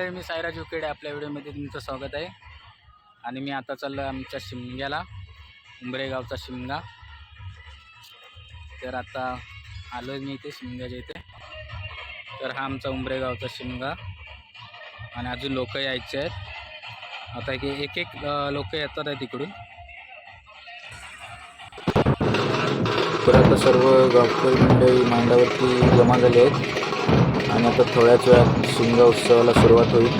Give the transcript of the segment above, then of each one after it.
मंडळी मी सायराज उकेडे आपल्या व्हिडिओमध्ये तुमचं स्वागत आहे. आणि मी आता चाललो आमच्या शिमग्याला उंबरेगावचा शिमगा. तर आता आलो मी इथे शिमग्याच्या इथे. तर हा आमचा उंबरेगावचा शिमगा. आणि अजून लोक यायचे आहेत. आता की एक एक लोक येतात आहेत तिकडून तर आता सर्व गावकरी मंडळी मांडावरती जमा झाले आहेत. आणि आता थोड्याच वेळात शिमगा उत्सवाला सुरुवात होईल.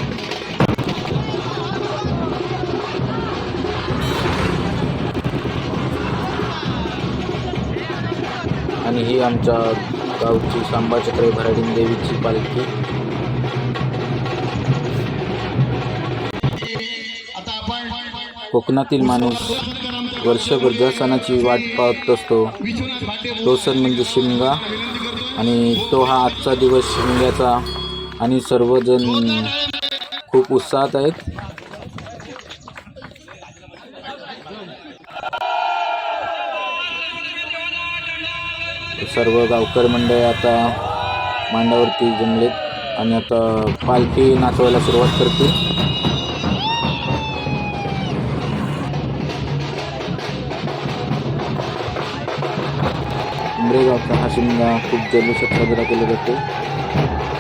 आणि ही आमच्या गावची सांबाचक्रे भराडीन देवीची पालखी. कोकणातील माणूस वर्षभर ज्या सणाची वाट पाहत असतो तो सण म्हणजे शिमगा आणि तो हा आजचा दिवस शिमग्याचा आणि सर्वजण खूप उत्साहात आहेत. सर्व गावकर मंडळी आता मांडावरती जमलेत. आणि आता पालखी नाचवायला सुरुवात करते उमरेगावचा हा शिमगा खूप जल्लोषात साजरा केला जातो.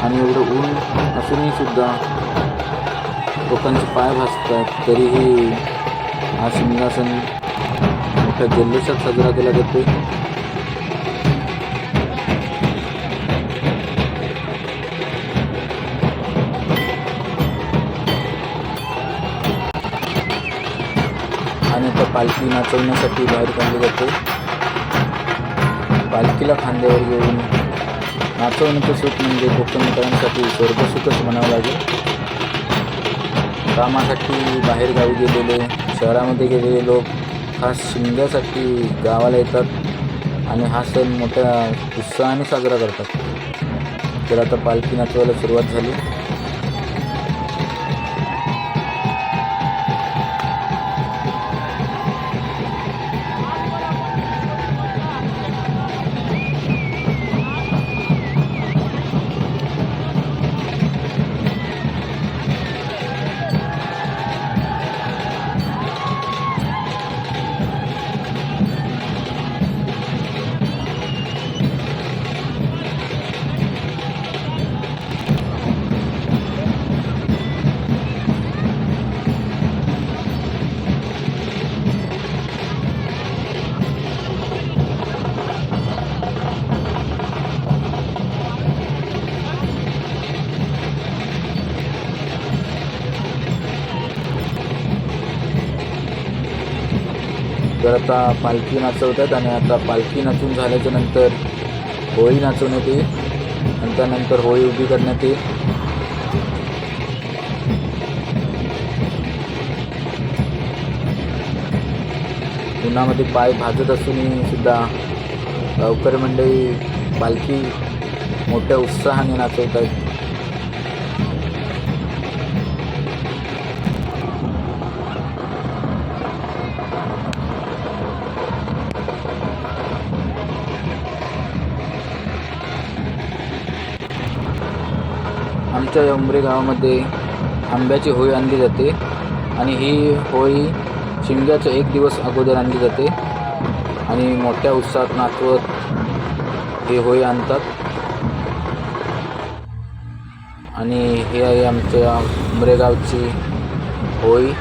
आणि एवढं ऊन असूनही सुद्धा लोकांचे पाय भासतात तरीही हा शिमगा सण मोठ्या जल्लोषात साजरा केला जातो आणि आता पालखी नाचवण्यासाठी बाहेर काढली जाते. पालखीला खांद्यावर घेऊन नाचवण्याचं सुख म्हणजे कोकणकरांसाठी स्वर्गसुखच म्हणावं लागेल. कामासाठी बाहेर गावी गेलेले शहरामध्ये गेलेले लोक खास शिमग्यासाठी गावाला येतात आणि हा सण मोठ्या उत्साहाने साजरा करतात. तर आता पालखी नाचवायला सुरुवात झाली. तर आता पालखी नाचवतात आणि आता पालखी नाचून झाल्याच्यानंतर होळी नाचवण्यात येईल आणि त्यानंतर होळी उभी करण्यात येईल. उन्हामध्ये पाय भाजत असूनही सुद्धा गावकरी मंडळी पालखी मोठ्या उत्साहाने नाचवत आहेत आमच्या या उमरे गावामध्ये आंब्याची होळी आणली जाते आणि ही होळी शिमग्याच्या एक दिवस अगोदर आणली जाते. आणि मोठ्या उत्साहात नाचवत ही होळी आणतात. आणि हे आहे आमच्या उमरेगावची होळी.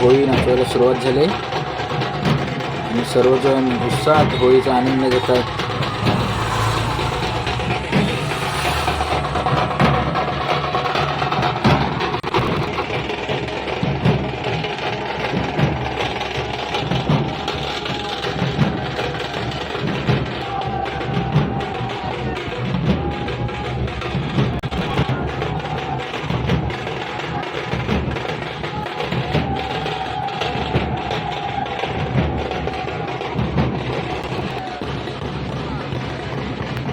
होळी नाचवायला सुरुवात झाली. आणि सर्वजण उत्साहात होळीचा आनंद घेतात.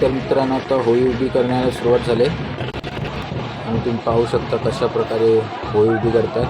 तर मित्रांनो आता होळी उभी करण्याला सुरुवात झाली. आणि तुम्ही पाहू शकता कशा प्रकारे होळी उभी करतात.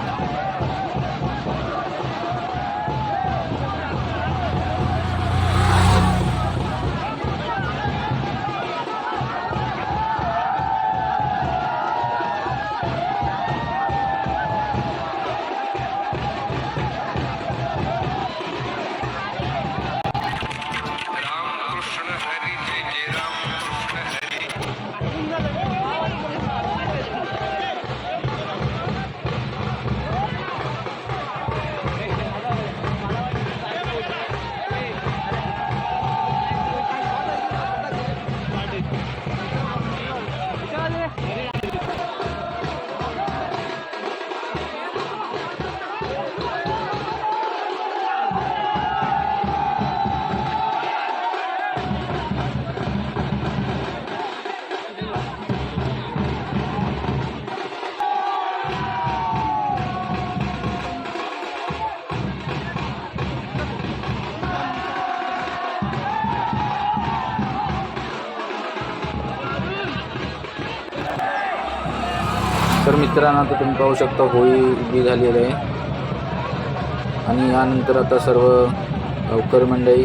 मित्रांनो आता तुम्ही पाहू शकता होळी उभी झालेली आहे. आणि यानंतर आता सर्व गावकर मंडळी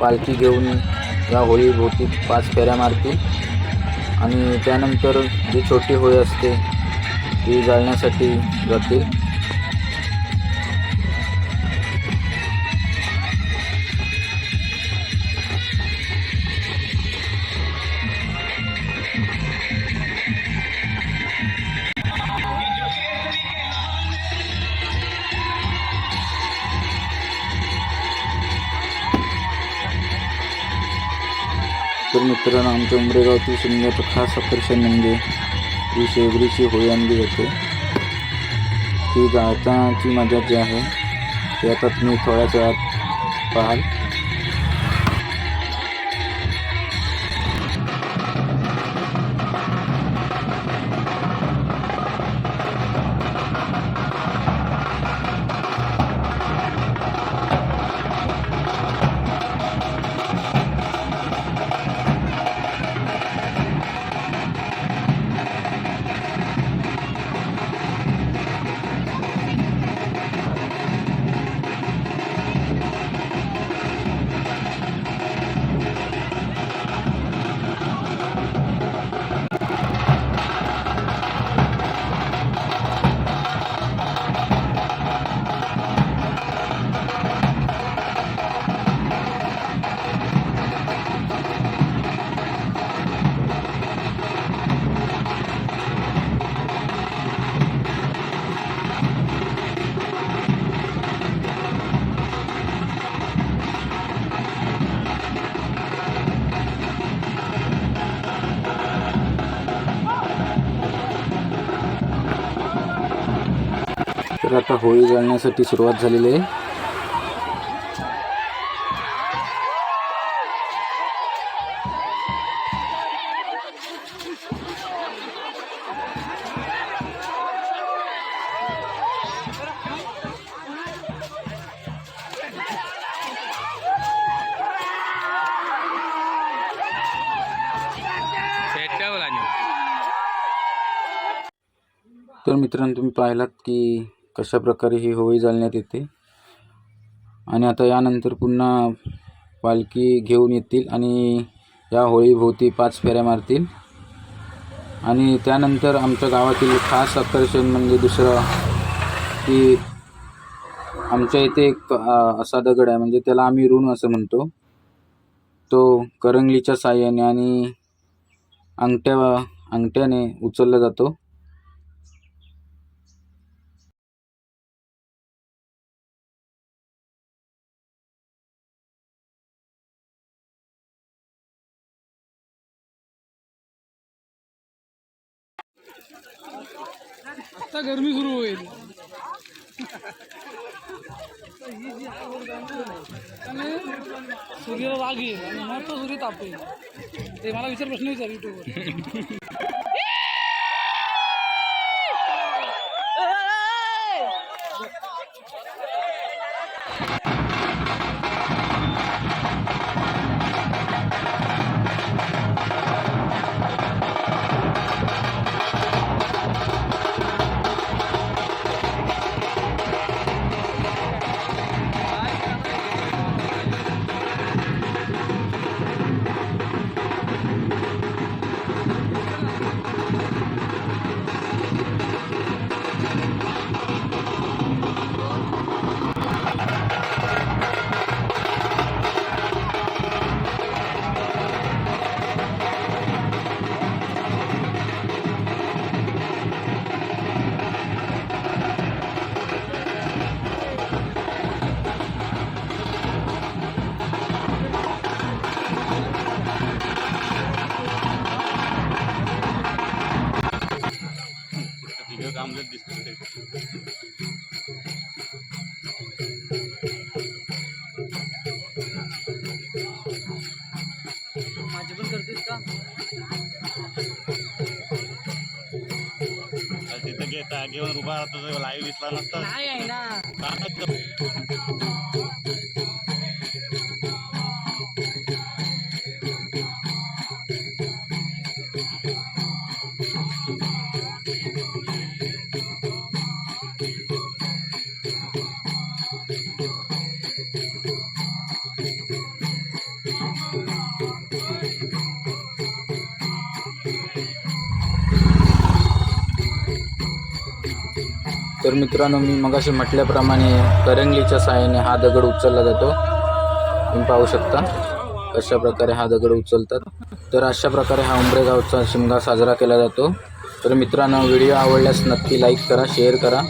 पालखी घेऊन या होळीभोवती पाच फेऱ्या मारतील. आणि त्यानंतर जी छोटी होळी असते ती जाळण्यासाठी जातील. तर मित्रांनो आमच्या उमरेगावतील शिमग्याचं खास आकर्षण म्हणजे ही शेगडीची होळी आणली जाते ती गाताची मजा जी आहे ती आता तुम्ही थोड्याच वेळात पाहाल. आता होळी जाळण्यासाठी सुरुवात झालेली आहे. तर मित्रांनो तुम्ही पाहिलात की कशा प्रकारे ही होळी जाळण्यात येते? आणि आता यानंतर पुन्हा पालखी घेऊन येतील आणि या होळीभोवती पाच फेऱ्या मारतील. आणि त्यानंतर आमच्या गावातील खास आकर्षण म्हणजे दुसरं की आमच्या इथे एक असा दगड आहे. म्हणजे त्याला आम्ही ऋण असं म्हणतो. तो करंगलीच्या साह्याने आणि अंगठ्या अंगठ्याने उचलला जातो. गरमी सुरू होईल. ही जी सूर्याला राग येईल आणि मग तो सूर्य तापेल ते मला विचार प्रश्न विचार युट्यूबवर माझे पण करतेस का? तिथं घेता घेऊन उभा राहतो लाईव्ह दिसला नसता. नाही आहे ना. तर मित्रांनो मी मगाशी म्हटल्याप्रमाणे करंगलीच्या साहाय्याने हा दगड उचलला जातो. तुम्ही पाहू शकता अशा प्रकारे हा दगड उचलतात. तर अशा प्रकारे हा उंबरे गावचा शिमगा साजरा केला जातो. तर मित्रांनो व्हिडिओ आवडल्यास नक्की लाईक करा शेअर करा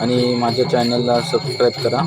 आणि माझ्या चॅनलला सबस्क्राईब करा.